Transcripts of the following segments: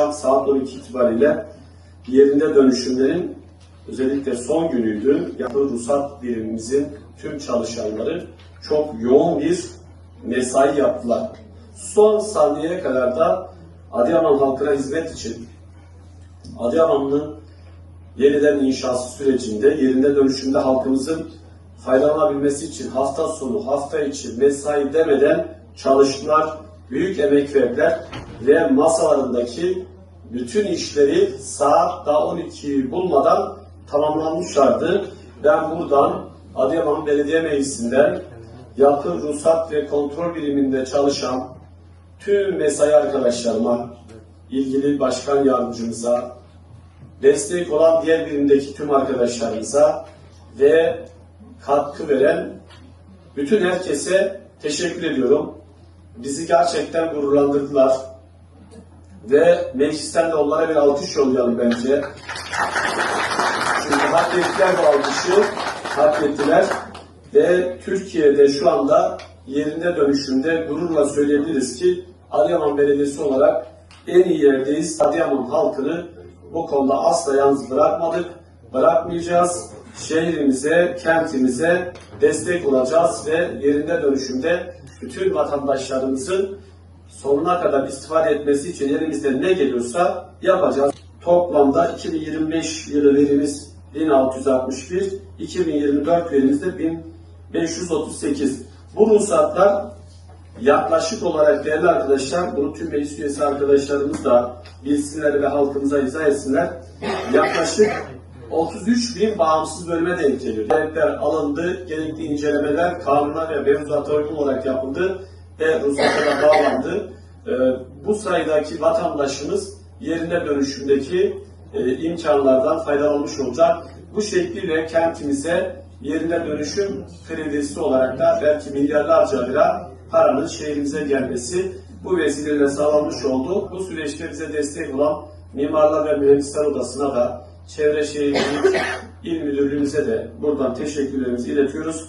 akşam saat 12 itibariyle yerinde dönüşümlerin özellikle son günüydü. Yapı ruhsat birimimizin tüm çalışanları çok yoğun bir mesai yaptılar. Son saniyeye kadar da Adıyaman halkına hizmet için Adıyaman'ın yeniden inşası sürecinde yerinde dönüşümde halkımızın faydalanabilmesi için hafta sonu, hafta içi mesai demeden çalıştılar, büyük emek verdiler ve masalarındaki bütün işleri saat daha 12'yi bulmadan tamamlanmışlardı. Ben buradan Adıyaman Belediye Meclisi'nden yapı, ruhsat ve kontrol biriminde çalışan tüm mesai arkadaşlarıma, ilgili başkan yardımcımıza, destek olan diğer birimdeki tüm arkadaşlarımıza ve katkı veren bütün herkese teşekkür ediyorum. Bizi gerçekten gururlandırdılar. Ve meclisten de onlara bir alkış yollayalım bence. Çünkü hak ettiler bu alkışı, hak ettiler. Ve Türkiye'de şu anda yerinde dönüşümde gururla söyleyebiliriz ki Adıyaman Belediyesi olarak en iyi yerdeyiz. Adıyaman halkını bu konuda asla yalnız bırakmadık, bırakmayacağız. Şehrimize, kentimize destek olacağız ve yerinde dönüşümde bütün vatandaşlarımızın sonuna kadar istifade etmesi için elimizden ne geliyorsa yapacağız. Toplamda 2025 yılı verimiz 1661, 2024 verimiz de 1538. Bu ruhsatlar yaklaşık olarak değerli arkadaşlar, bunu tüm meclis üyesi arkadaşlarımız da bilsinler ve halkımıza izah etsinler. Yaklaşık 33 bin bağımsız bölüme denk geliyor. Gerekler alındı, gerekli incelemeler kanuna ve mevzuata uygun olarak yapıldı ve ruhsata da bağlandı. Ee, bu sayıdaki vatandaşımız yerine dönüşümdeki e, imkanlardan faydalanmış olacak. Bu şekliyle kentimize yerine dönüşüm kredisi olarak da belki milyarlarca lira paranın şehrimize gelmesi bu vesileyle sağlanmış oldu. Bu süreçte bize destek olan Mimarlar ve Mühendisler Odası'na da Çevre Şehircilik İl Müdürlüğümüze de buradan teşekkürlerimizi iletiyoruz.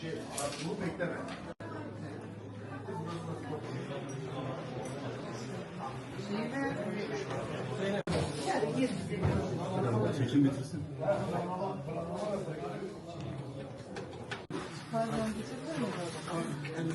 Şey, bunu bekleme. Çekim bitirsin. Pardon, bitirdin mi?